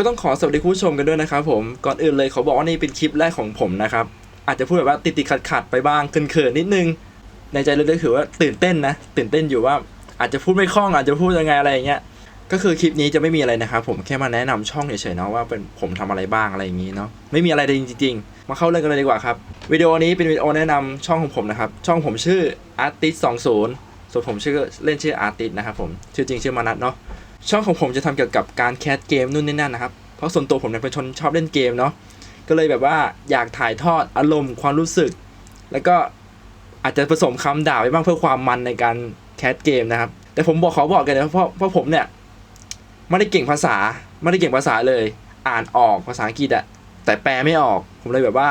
ก็ต้องขอสวัสดีคุณผู้ชมกันด้วยนะครับผม ก่อนอื่นเลยเขาบอกว่านี่เป็นคลิปแรกของผมนะครับ อาจจะพูดแบบว่าติดติดขัดขัดไปบ้างเขินๆนิดนึง ในใจลึกๆถือว่าตื่นเต้นนะ ตื่นเต้นอยู่ว่าอาจจะพูดไม่คล่องอาจจะพูดยังไงอะไรอย่างเงี้ย ก็คือคลิปนี้จะไม่มีอะไรนะครับผมแค่มาแนะนำช่องเฉยๆเนาะว่าเป็นผมทำอะไรบ้างอะไรอย่างงี้เนาะ ไม่มีอะไรเลยจริง ๆ มาเข้าเรื่องกันเลยดีกว่าครับ วิดีโอนี้เป็นวิดีโอแนะนำช่องของผมนะครับ ช่องผมชื่อ artist 20ส่วนผมชื่อเล่นชื่อ artist นะครับผม ชื่อจริงชื่อมานัทเนาะ ช่องของผมจะทำเกี่ยวกับการแคสเกมนู่นนี่นั่นนะครับ เพราะส่วนตัวผมเนี่ยเป็นคนชอบเล่นเกมเนาะ ก็เลยแบบว่าอยากถ่ายทอดอารมณ์ความรู้สึก แล้วก็อาจจะผสมคำด่าไปบ้างเพื่อความมันในการแคสเกมนะครับ แต่ผมบอกขอบอกกันนะเพราะเพราะผมเนี่ยไม่ได้เก่งภาษาไม่ได้เก่งภาษาเลย อ่านออกภาษาอังกฤษอะแต่แปลไม่ออก ผมเลยแบบว่า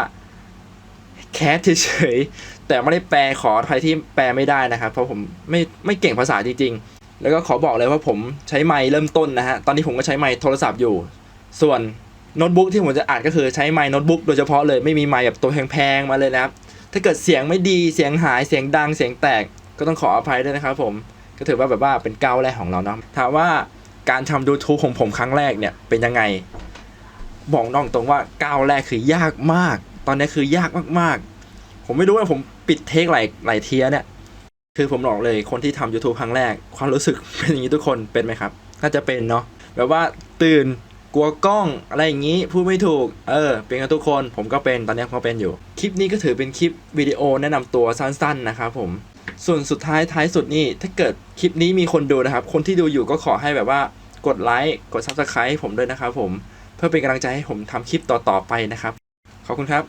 แคสเฉยๆแต่ไม่ได้แปลขอใครที่แปลไม่ได้นะครับ เพราะผมไม่ไม่เก่งภาษาจริง แล้วก็ขอบอกเลยว่าผมใช้ไมค์เริ่มต้นนะฮะ ตอนนี้ผมก็ใช้ไมค์โทรศัพท์อยู่ ส่วนโน้ตบุ๊กที่ผมจะอัดก็คือใช้ไมค์โน้ตบุ๊กโดยเฉพาะเลยไม่มีไมค์แบบตัวแพงๆมาเลยนะครับ ถ้าเกิดเสียงไม่ดีเสียงหายเสียงดังเสียงแตกก็ต้องขออภัยด้วยนะครับผมก็ถือว่าแบบว่าเป็นก้าวแรกของเราเนาะถามว่าการทำ YouTube ของผมครั้งแรกเนี่ยเป็นยังไง บอกน้องตรงว่าก้าวแรกคือยากมาก ตอนนี้คือยากมากๆ ผมไม่รู้ว่าผมปิดเทคหลายหลายเทียเนี่ย คือผมบอกเลยคนที่ทำ YouTube ครั้งแรก ความรู้สึกเป็นอย่างนี้ทุกคนเป็นไหมครับน่าจะเป็นเนาะแบบว่าตื่นกลัวกล้องอะไรอย่างนี้พูดไม่ถูก เออ เป็นกันทุกคนผมก็เป็นตอนนี้ผมก็เป็นอยู่ คลิปนี้ก็ถือเป็นคลิปวิดีโอแนะนำตัวสั้น ๆ นะครับผมส่วนสุดท้ายท้ายสุดนี่ถ้าเกิดคลิปนี้มีคนดูนะครับ คนที่ดูอยู่ก็ขอให้แบบว่ากดไลค์กด Subscribe ให้ผมด้วยนะครับผมเพื่อเป็นกำลังใจให้ผมทำคลิปต่อๆไปนะครับ ขอบคุณครับ